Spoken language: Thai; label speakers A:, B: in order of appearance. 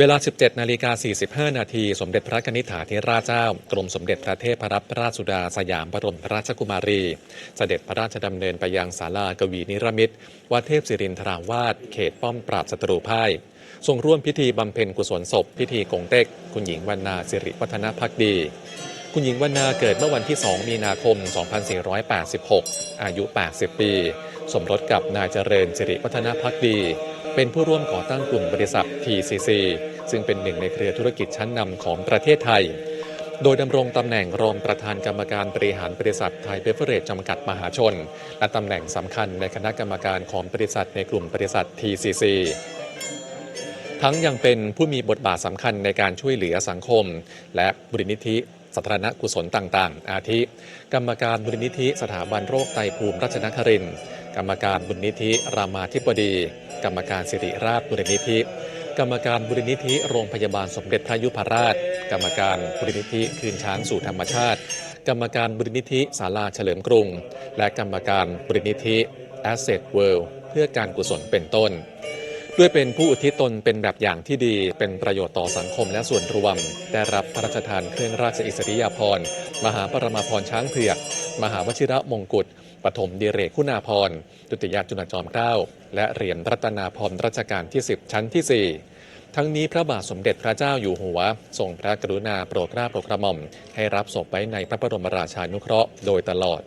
A: เวลา 17 นาฬิกา 45 นาที สมเด็จพระกนิษฐาธิราชเจ้า กรมสมเด็จพระเทพรัตนราชสุดาสยามบรมราชกุมารี เสด็จพระราชดำเนินไปยังศาลากวีนิรมิตวัดเทพศิรินทราวาสเขตป้อมปราบศัตรูพ่ายทรงร่วมพิธีบำเพ็ญกุศลศพ พิธีกงเต็ก คุณหญิงวรรณาสิริวัฒนพักดี คุณหญิงวรรณาเกิดเมื่อวันที่ 2 มีนาคม 2486 อายุ 80 ปี สมรสกับนายเจริญสิริวัฒนพักดี เป็นผู้ร่วมก่อตั้งกลุ่มบริษัท TCC ซึ่งเป็นหนึ่งในเครือธุรกิจชั้นนำของประเทศไทย โดยดำรงตำแหน่งรองประธานกรรมการบริหารบริษัทไทยเบเวอเรจจำกัดมหาชน และตำแหน่งสำคัญในคณะกรรมการของบริษัทในกลุ่มบริษัท TCC ทั้งยังเป็นผู้มีบทบาทสำคัญในการช่วยเหลือสังคม และบรินิธิ สาธารณกุศลต่างๆ อาทิ กรรมการบรินิธิสถาบันโรคไตภูมิรัชนครินกรรมการบรินิธิรามาธิบดี กรรมการสิริราชบรินิธิ กรรมการบรินิธิโรงพยาบาลสมเด็จพระยุพราช กรรมการบรินิธิคืนช้างสู่ธรรมชาติ กรรมการบรินิธิศาลาเฉลิมกรุง และกรรมการบรินิธิ Asset World เพื่อการกุศลเป็นต้น ด้วยเป็นผู้อุทิศตนเป็นแบบอย่างที่ดี เป็นประโยชน์ต่อสังคมและส่วนรวม ได้รับพระราชทานเครื่องราชอิสริยาภรณ์ มหาปรมาภรณ์ช้างเผือก มหาวชิระมงกุฎปฐมดีเรกคุณาภรณ์ดุติยาจุลจอมเกล้า และเหรียญรัตนาภรณ์รัชกาลที่ 10 ชั้นที่ 4ทั้งนี้พระบาทสมเด็จพระเจ้าอยู่หัวทรงพระกรุณาโปรดเกล้าโปรดกระหม่อม ให้รับศพไว้ในพระบรมราชานุเคราะห์โดยตลอด